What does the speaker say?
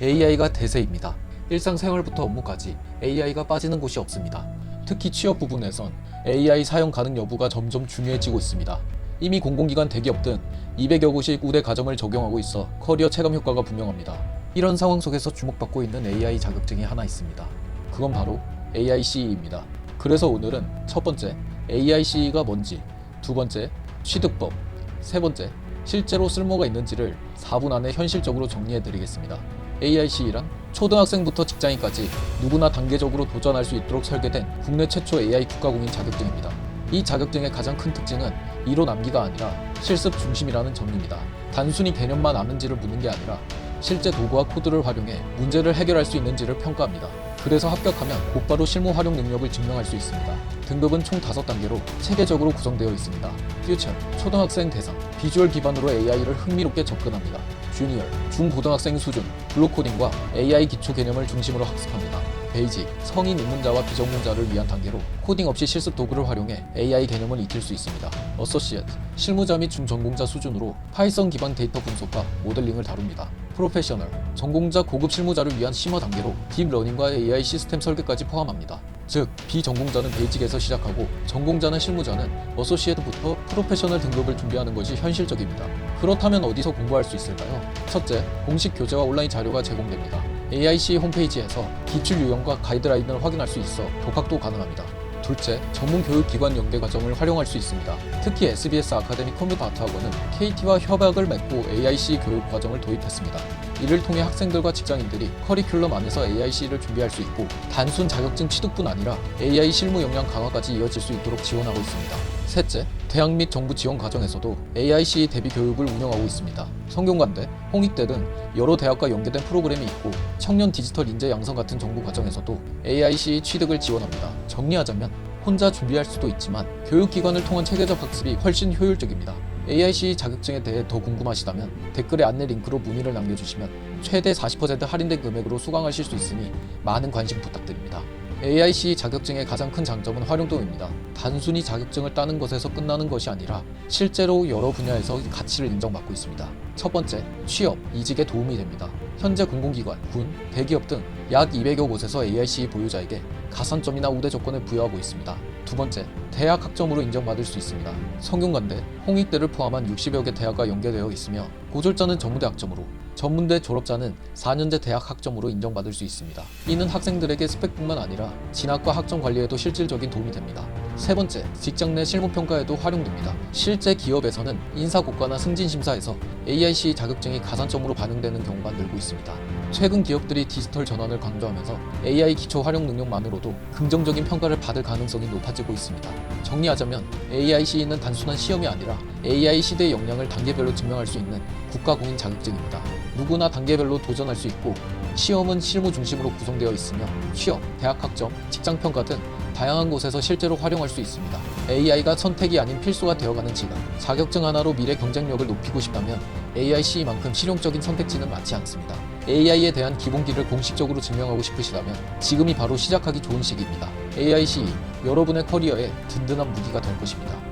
AI가 대세입니다. 일상생활부터 업무까지 AI가 빠지는 곳이 없습니다. 특히 취업 부분에선 AI 사용 가능 여부가 점점 중요해지고 있습니다. 이미 공공기관 대기업 등 200여 곳이 우대 과정을 적용하고 있어 커리어 체감 효과가 분명합니다. 이런 상황 속에서 주목받고 있는 AI 자격증이 하나 있습니다. 그건 바로 AICE입니다. 그래서 오늘은 첫 번째, AICE가 뭔지, 두 번째, 취득법, 세 번째, 실제로 쓸모가 있는지를 4분 안에 현실적으로 정리해 드리겠습니다. AICE란 초등학생부터 직장인까지 누구나 단계적으로 도전할 수 있도록 설계된 국내 최초 AI 국가공인 자격증입니다. 이 자격증의 가장 큰 특징은 이론 암기가 아니라 실습 중심이라는 점입니다. 단순히 개념만 아는지를 묻는 게 아니라 실제 도구와 코드를 활용해 문제를 해결할 수 있는지를 평가합니다. 그래서 합격하면 곧바로 실무 활용 능력을 증명할 수 있습니다. 등급은 총 5단계로 체계적으로 구성되어 있습니다. 퓨처, 초등학생 대상, 비주얼 기반으로 AI를 흥미롭게 접근합니다. 주니어, 중고등학생 수준, 블록코딩과 AI 기초 개념을 중심으로 학습합니다. 베이직, 성인 입문자와 비전문자를 위한 단계로 코딩 없이 실습 도구를 활용해 AI 개념을 익힐 수 있습니다. 어소시에트, 실무자 및 중전공자 수준으로 파이썬 기반 데이터 분석과 모델링을 다룹니다. 프로페셔널, 전공자 고급 실무자를 위한 심화 단계로 딥러닝과 AI 시스템 설계까지 포함합니다. 즉, 비전공자는 베이직에서 시작하고 전공자는 실무자는 어소시에트부터 프로페셔널 등급을 준비하는 것이 현실적입니다. 그렇다면 어디서 공부할 수 있을까요? 첫째, 공식 교재와 온라인 자료가 제공됩니다. AIC 홈페이지에서 기출 유형과 가이드라인을 확인할 수 있어 독학도 가능합니다. 둘째, 전문 교육기관 연계 과정을 활용할 수 있습니다. 특히 SBS 아카데미 컴퓨터 아트 학원은 KT와 협약을 맺고 AIC 교육 과정을 도입했습니다. 이를 통해 학생들과 직장인들이 커리큘럼 안에서 AIC를 준비할 수 있고 단순 자격증 취득뿐 아니라 AI 실무 역량 강화까지 이어질 수 있도록 지원하고 있습니다. 셋째, 대학 및 정부 지원 과정에서도 AIC 대비 교육을 운영하고 있습니다. 성균관대, 홍익대 등 여러 대학과 연계된 프로그램이 있고 청년 디지털 인재 양성 같은 정부 과정에서도 AIC 취득을 지원합니다. 정리하자면 혼자 준비할 수도 있지만 교육기관을 통한 체계적 학습이 훨씬 효율적입니다. AIC 자격증에 대해 더 궁금하시다면 댓글에 안내 링크로 문의를 남겨주시면 최대 40% 할인된 금액으로 수강하실 수 있으니 많은 관심 부탁드립니다. AIC 자격증의 가장 큰 장점은 활용도입니다. 단순히 자격증을 따는 것에서 끝나는 것이 아니라 실제로 여러 분야에서 가치를 인정받고 있습니다. 첫 번째, 취업, 이직에 도움이 됩니다. 현재 공공기관, 군, 대기업 등 약 200여 곳에서 AIC 보유자에게 가산점이나 우대 조건을 부여하고 있습니다. 두 번째, 대학 학점으로 인정받을 수 있습니다. 성균관대, 홍익대를 포함한 60여 개 대학과 연계되어 있으며 고졸자는 전무대 학점으로 전문대 졸업자는 4년제 대학 학점으로 인정받을 수 있습니다. 이는 학생들에게 스펙뿐만 아니라 진학과 학점 관리에도 실질적인 도움이 됩니다. 세 번째, 직장 내 실무 평가에도 활용됩니다. 실제 기업에서는 인사 고과나 승진 심사에서 AIC 자격증이 가산점으로 반영되는 경우가 늘고 있습니다. 최근 기업들이 디지털 전환을 강조하면서 AI 기초 활용 능력만으로도 긍정적인 평가를 받을 가능성이 높아지고 있습니다. 정리하자면 AIC는 단순한 시험이 아니라 AI 시대의 역량을 단계별로 증명할 수 있는 국가공인 자격증입니다. 누구나 단계별로 도전할 수 있고 시험은 실무 중심으로 구성되어 있으며 취업, 대학 학점, 직장 평가 등 다양한 곳에서 실제로 활용할 수 있습니다. AI가 선택이 아닌 필수가 되어가는 지금 자격증 하나로 미래 경쟁력을 높이고 싶다면 AIC만큼 실용적인 선택지는 많지 않습니다. AI에 대한 기본기를 공식적으로 증명하고 싶으시다면 지금이 바로 시작하기 좋은 시기입니다. AIC 여러분의 커리어에 든든한 무기가 될 것입니다.